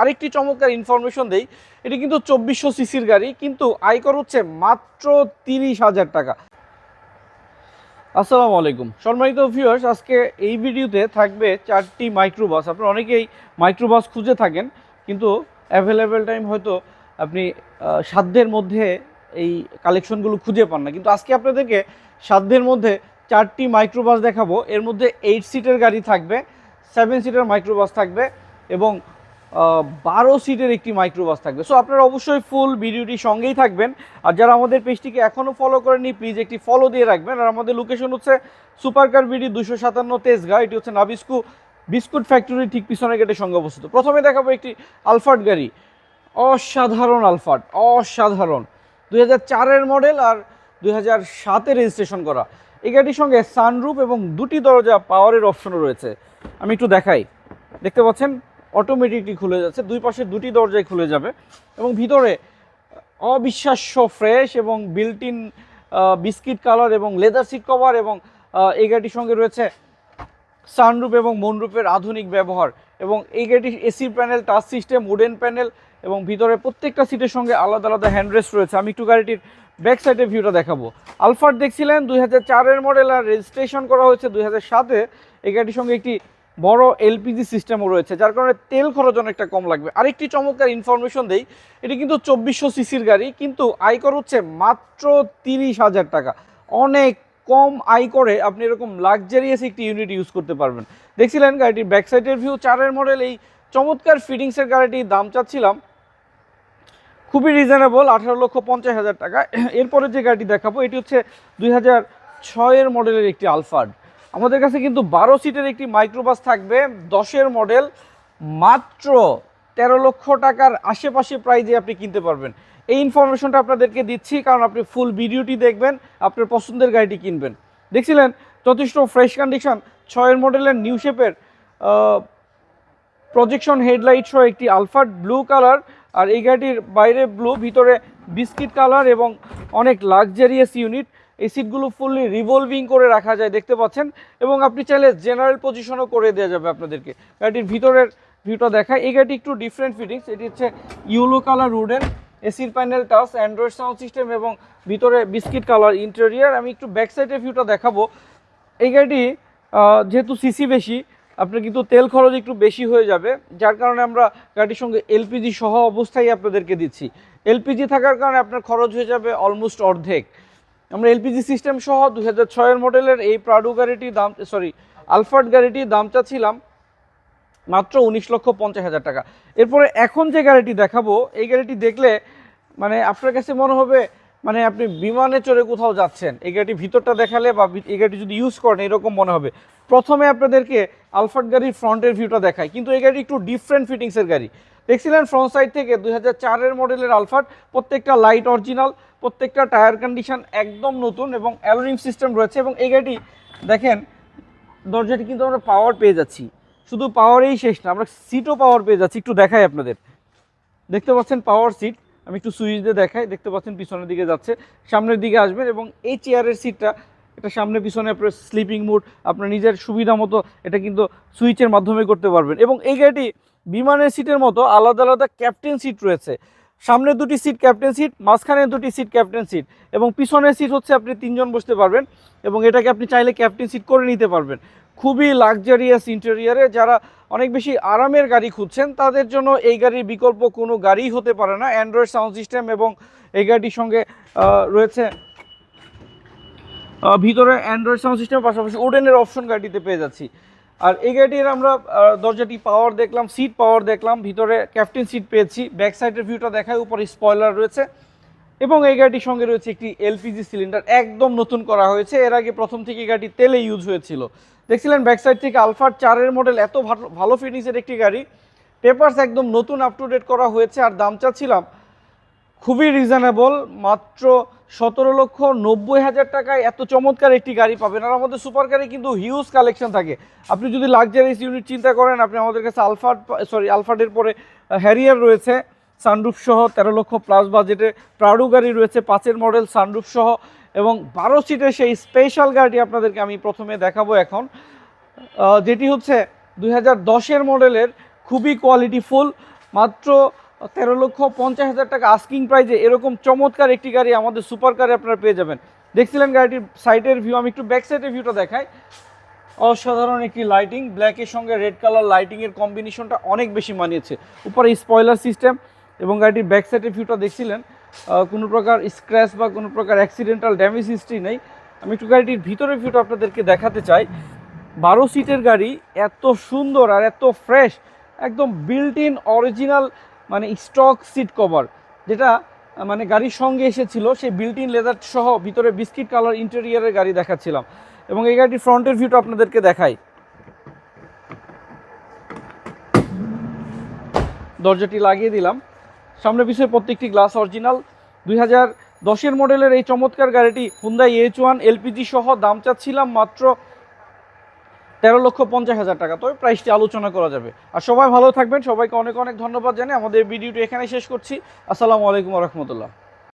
আরেকটি চমৎকার ইনফরমেশন দেই, এটি কিন্তু চব্বিশশো সিসির গাড়ি, কিন্তু আয়কর হচ্ছে মাত্র তিরিশ হাজার টাকা। আসসালামু আলাইকুম। সম্মানিত ভিউয়ার্স আজকে এই ভিডিওতে থাকবে চারটি মাইক্রোবাস আপনারা অনেকেই মাইক্রোবাস খুঁজে থাকেন, কিন্তু অ্যাভেলেবেল টাইম হয়তো আপনি সাধ্যের মধ্যে এই কালেকশনগুলো খুঁজে পান না। কিন্তু আজকে আপনাদেরকে সাধ্যের মধ্যে চারটি মাইক্রোবাস দেখাবো। এর মধ্যে এইট সিটের গাড়ি থাকবে সেভেন সিটের মাইক্রোবাস থাকবে এবং বারো সিটের একটি মাইক্রোবাস থাকবে। সো আপনারা অবশ্যই ফুল ভিডিওটি সঙ্গেই থাকবেন। আর যারা আমাদের পেজটিকে এখনও ফলো করেনি প্লিজ একটি ফলো দিয়ে রাখবেন। আর আমাদের লোকেশন হচ্ছে সুপার কার বিডি দুশো সাতান্ন তেজগা এটি হচ্ছে নাবিস্কু বিস্কুট ফ্যাক্টরি ঠিক পিছনে গেটের সঙ্গে অবস্থিত। প্রথমে দেখাবো একটি আলফার্ড গাড়ি। অসাধারণ আলফার্ড অসাধারণ। দুই চারের মডেল আর দুই হাজার সাতে রেজিস্ট্রেশন করা। এই গাড়ির সঙ্গে সানরুফ এবং দুটি দরজা পাওয়ারের অপশনও রয়েছে। আমি একটু দেখাই। দেখতে পাচ্ছেন? অটোমেটিকলি খুলে যাচ্ছে, দুই পাশে দুটি দরজায় খুলে যাবে এবং ভিতরে অবিশ্বাস্য ফ্রেশ এবং বিল্ট ইন বিস্কিট কালার এবং লেদার সিট কভার এবং এই গাড়িটির সঙ্গে রয়েছে সানরুফ এবং মনরূপের আধুনিক ব্যবহার এবং এই গাড়িটির AC panel touch system wooden panel এবং ভিতরে প্রত্যেকটা সিটের সঙ্গে আলাদা আলাদা হ্যান্ডরেস্ট রয়েছে। আমি একটু গাড়িটির ব্যাক সাইডের ভিউটা দেখাবো। আলফার দেখছিলেন, দুই হাজার চারের মডেল আর রেজিস্ট্রেশন করা হয়েছে দুই হাজার সাতে। এই গাড়িটির সঙ্গে একটি বড় এলপিজি সিস্টেমও রয়েছে, যার কারণে তেল খরচ অনেকটা কম লাগবে। আরেকটি চমৎকার ইনফরমেশন দেই, এটি কিন্তু চব্বিশশো সিসির গাড়ি, কিন্তু আয়কর হচ্ছে মাত্র তিরিশ হাজার টাকা। অনেক কম আয় করে আপনি এরকম লাক্সারিয়াস একটি ইউনিট ইউজ করতে পারবেন। দেখছিলেন গাড়িটির ব্যাক সাইডের ভিউ চারের মডেল এই চমৎকার ফিটিংসের গাড়িটির দাম চাচ্ছিলাম খুবই রিজনেবল আঠারো লক্ষ পঞ্চাশ হাজার টাকা। এরপরে যে গাড়িটি দেখাবো, এটি হচ্ছে দুই হাজার ছয়ের মডেলের একটি আলফার্ড আমাদের কাছে কিন্তু বারো সিটের একটি মাইক্রোবাস থাকবে, দশের মডেল মাত্র তেরো লক্ষ টাকার আশেপাশে প্রাইজে আপনি কিনতে পারবেন। এই ইনফরমেশনটা আপনাদেরকে দিচ্ছি, কারণ আপনি ফুল ভিডিওটি দেখবেন, আপনার পছন্দের গাড়িটি কিনবেন। দেখছিলেন? যথেষ্ট ফ্রেশ কন্ডিশন ছয়ের মডেলের নিউ শেপের প্রজেকশন হেডলাইট সহ একটি আলফার্ড ব্লু কালার আর এই গাড়িটির বাইরে ব্লু ভিতরে বিস্কিট কালার এবং অনেক লাক্সারিয়াস ইউনিট এই সিটগুলো ফুললি রিভলভিং করে রাখা যায়, দেখতে পাচ্ছেন? এবং আপনি চাইলে জেনারেল পজিশনও করে দেওয়া যাবে আপনাদেরকে। গাড়িটির ভিতরের ভিউটা দেখায় এই গাড়িটি একটু ডিফারেন্ট ফিটিংস এটি হচ্ছে ইউলো কালার রুডেন এসির panel touch android sound system এবং ভিতরে বিস্কিট কালার ইন্টেরিয়ার আমি একটু ব্যাক সাইডের ভিউটা দেখাবো। এই গাড়িটি যেহেতু সিসি বেশি, আপনার কিন্তু তেল খরচ একটু বেশি হয়ে যাবে। যার কারণে আমরা গাড়ির সঙ্গে এলপিজি সহ অবস্থায় আপনাদেরকে দিচ্ছি। এলপিজি থাকার কারণে আপনার খরচ হয়ে যাবে অলমোস্ট অর্ধেক। আমরা এলপিজি সিস্টেম সহ দু হাজার ছয়ের মডেলের এই প্রাডু গাড়িটির দাম সরি আলফার্ড গাড়িটির দাম চাচ্ছিলাম মাত্র উনিশ লক্ষ পঞ্চাশ হাজার টাকা। এরপরে এখন যে গাড়িটি দেখাবো, এই গাড়িটি দেখলে মানে আপনার কাছে মনে হবে মানে আপনি বিমানে চড়ে কোথাও যাচ্ছেন। এই গাড়িটি ভিতরটা দেখালে বা এই গাড়িটি যদি ইউজ করেন, এরকম মনে হবে। প্রথমে আপনাদেরকে আলফার্ড গাড়ির ফ্রন্টের ভিউটা দেখায় কিন্তু এই গাড়ি একটু ডিফারেন্ট ফিটিংসের গাড়ি। দেখছিলেন ফ্রন্ট সাইড থেকে দুই হাজার চারের মডেলের আলফার্ড প্রত্যেকটা লাইট অরিজিনাল প্রত্যেকটা টায়ার কন্ডিশন একদম নতুন এবং অ্যালোরিং সিস্টেম রয়েছে এবং এই গাড়িটি দেখেন, দরজাটি কিন্তু আমরা পাওয়ার পেয়ে যাচ্ছি। শুধু পাওয়ারেই শেষ না, আমরা সিটও পাওয়ার পেয়ে যাচ্ছি। একটু দেখাই আপনাদের। দেখতে পাচ্ছেন পাওয়ার সিট আমি একটু সুইচ দিয়ে দেখাই। দেখতে পাচ্ছেন পিছনের দিকে যাচ্ছে, সামনের দিকে আসবেন এবং এই চেয়ারের সিটটা এটা সামনে পিছনে আপনার স্লিপিং মুড আপনার নিজের সুবিধা মতো এটা কিন্তু সুইচের মাধ্যমে করতে পারবেন। এবং এই গাড়িটি বিমানের সিটের মতো আলাদা আলাদা ক্যাপ্টেন সিট রয়েছে। সামনের দুটি সিট ক্যাপ্টেন সিট মাঝখানে দুটি সিট ক্যাপ্টেন সিট এবং পিছনের সিট হচ্ছে আপনি তিনজন বসতে পারবেন এবং এটাকে আপনি চাইলে ক্যাপ্টেন সিট করে নিতে পারবেন। খুবই লাক্সারিয়াস ইন্টেরিয়ারে যারা অনেক বেশি আরামের গাড়ি খুঁজছেন, তাদের জন্য এই গাড়ির বিকল্প কোনো গাড়িই হতে পারে না। অ্যান্ড্রয়েড সাউন্ড সিস্টেম এবং এই গাড়িটির সঙ্গে রয়েছে ভিতরে অ্যান্ড্রয়েড সাউন্ড সিস্টেমের পাশাপাশি ওডেনের অপশন গাড়িতে পেয়ে যাচ্ছি। আর এই গাড়িটির আমরা দরজাটি পাওয়ার দেখলাম সিট পাওয়ার দেখলাম, ভিতরে ক্যাপ্টেন সিট পেয়েছি ব্যাক সাইডের ভিউটা দেখায়, উপরে স্পয়লার রয়েছে। এবং এই গাড়িটির সঙ্গে রয়েছে একটি এলপিজি সিলিন্ডার একদম নতুন করা হয়েছে। এর আগে প্রথম থেকে এই গাড়ি তেলে ইউজ হয়েছিল। দেখছিলেন ব্যাক সাইড থেকে আলফার চারের মডেল এত ভালো ভালো ফিটিংসের একটি গাড়ি। পেপার্স একদম নতুন আপ টু ডেট করা হয়েছে, আর দাম চাচ্ছিলাম খুবই রিজনেবল মাত্র সতেরো লক্ষ নব্বই হাজার টাকায় এত চমৎকার একটি গাড়ি পাবেন। আর আমাদের সুপার কারে কিন্তু হিউজ কালেকশন থাকে। আপনি যদি লাক্সারিয়াস ইউনিট চিন্তা করেন, আপনি আমাদের কাছে আলফাড সরি আলফার্ডের পরে হ্যারিয়ার রয়েছে সানরুফ সহ, তেরো লক্ষ প্লাস বাজেটে প্রাডু গাড়ি রয়েছে, পাঁচের মডেল সানরুফ সহ, এবং বারো সিটের সেই স্পেশাল গাড়িটি আপনাদেরকে আমি প্রথমে দেখাবো এখন। যেটি হচ্ছে দুই হাজার মডেলের খুবই কোয়ালিটিফুল মাত্র তেরো লক্ষ পঞ্চাশ হাজার টাকা আস্কিং প্রাইজে এরকম চমৎকার একটি গাড়ি আমাদের সুপার কারে আপনারা পেয়ে যাবেন। দেখছিলেন গাড়িটির সাইডের ভিউ আমি একটু ব্যাক সাইডের ভিউটা দেখাই। অসাধারণ একটি লাইটিং ব্ল্যাকের সঙ্গে রেড কালার লাইটিংয়ের কম্বিনেশনটা অনেক বেশি মানিয়েছে। উপরে স্পয়লার সিস্টেম এবং গাড়িটির ব্যাক সাইডের ভিউটা দেখছিলেন কোনো প্রকার স্ক্র্যাচ বা কোনো প্রকার অ্যাক্সিডেন্টাল ড্যামেজ হিস্ট্রি নেই। আমি একটু গাড়িটির ভিতরের ভিউটা আপনাদেরকে দেখাতে চাই। বারো সিটের গাড়ি এত সুন্দর আর এত ফ্রেশ একদম বিল্ট ইন অরিজিনাল মানে স্টক সিট কভার, যেটা মানে গাড়ির সঙ্গে এসেছিল, সেই বিল্ট ইন লেদার সহ ভিতরে বিস্কিট কালার ইন্টেরিয়ারের গাড়ি দেখাচ্ছিলাম। এবং এই গাড়িটির ফ্রন্টের ভিউটা আপনাদেরকে দেখাই। দরজাটি লাগিয়ে দিলাম। সামনে পিছনে প্রত্যেকটি গ্লাস অরিজিনাল দুই হাজার দশের মডেলের এই চমৎকার গাড়িটি হুন্দাই এইচ ওয়ান এলপিজি সহ দাম চাচ্ছিলাম মাত্র তেরো লক্ষ পঞ্চাশ হাজার টাকা। তবে প্রাইসটি আলোচনা করা যাবে। আর সবাই ভালো থাকবেন। সবাইকে অনেক অনেক ধন্যবাদ জানিয়ে আমাদের ভিডিওটি এখানে শেষ করছি। আসসালামু আলাইকুম রহমতুল্লাহ।